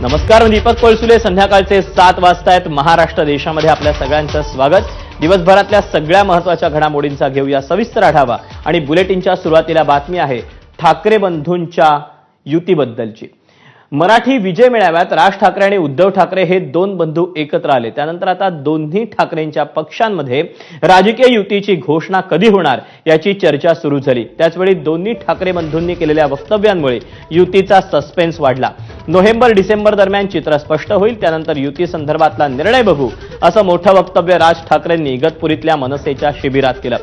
नमस्कार मी दीपक कोळसुले. संध्याकाळचे सात वाजता आहेत महाराष्ट्र देशामध्ये आपल्या सगळ्यांचं स्वागत. दिवसभरातल्या सगळ्या महत्त्वाच्या घडामोडींचा घेऊया सविस्तर आढावा आणि बुलेटिनच्या सुरुवातीला बातमी आहे ठाकरे बंधूंच्या युतीबद्दलची. मराठी विजय मेळाव्यात राज ठाकरे आणि उद्धव ठाकरे हे दोन बंधू एकत्र आले. त्यानंतर आता दोन्ही ठाकरेंच्या पक्षांमध्ये राजकीय युतीची घोषणा कधी होणार याची चर्चा सुरू झाली. त्याचवेळी दोन्ही ठाकरे बंधूंनी केलेल्या वक्तव्यांमुळे युतीचा सस्पेन्स वाढला. नोव्हेंबर डिसेंबर दरम्यान चित्र स्पष्ट होईल त्यानंतर युती संदर्भातला निर्णय बघू असं मोठं वक्तव्य राज ठाकरेंनी इगतपुरीतल्या मनसेच्या शिबिरात केलं.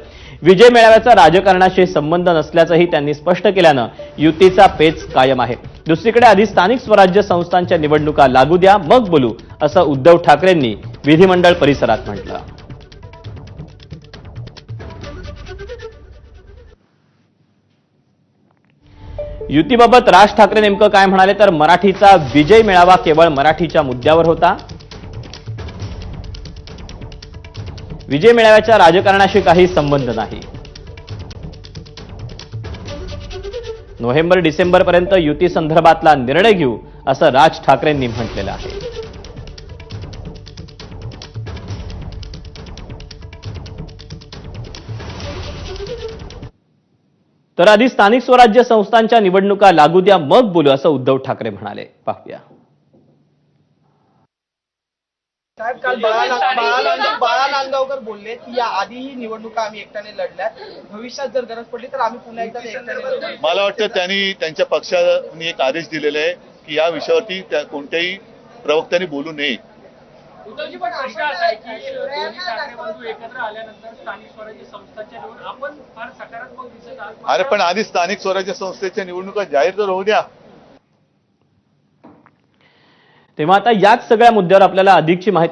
विजय मेळाव्याचा राजकारणाशी संबंध नसल्याचंही त्यांनी स्पष्ट केल्यानं युतीचा पेच कायम आहे. दुसरीकडे आधी स्थानिक स्वराज्य संस्थांच्या निवडणुका लागू द्या मग बोलू असं उद्धव ठाकरेंनी विधिमंडळ परिसरात म्हटलं. युतीबाबत राज ठाकरे नेमकं काय म्हणाले? तर मराठीचा विजय मेळावा केवळ मराठीच्या मुद्द्यावर होता. विजय मेळाव्याच्या राजकारणाशी काही संबंध नाही. नोव्हेंबर डिसेंबर पर्यंत युती संदर्भातला निर्णय घेऊ असं राज ठाकरेंनी म्हटलेलं आहे. तर आधी स्थानिक स्वराज्य संस्थांच्या निवडणुका लागू द्या मग बोलू असं उद्धव ठाकरे म्हणाले. पाहूया. साहेब काल बाळा नांदगावकर बोलले की या आधीही निवडणुका आम्ही एकट्याने लढल्यात. भविष्यात जर गरज पडली तर आम्ही पुन्हा एकदा एकट्याने. मला वाटतं त्यांनी त्यांच्या पक्षाने एक आदेश दिलेला आहे की या विषयावरती त्या कोणत्याही प्रवक्त्यांनी बोलू नये. उद्धवजी पण प्रश्न असा आहे की दोन्ही ठाकरे बंधू एकत्र आल्यानंतर स्थानिक स्वराज्य संस्थांच्या आपण फार सकारात्मक दिसत आहात. अरे पण आधी स्थानिक स्वराज्य संस्थेच्या निवडणुका जाहीर तर होऊ द्या. तेव्हा आता याच सगळ्या मुद्द्यावर आपल्याला अधिकची माहिती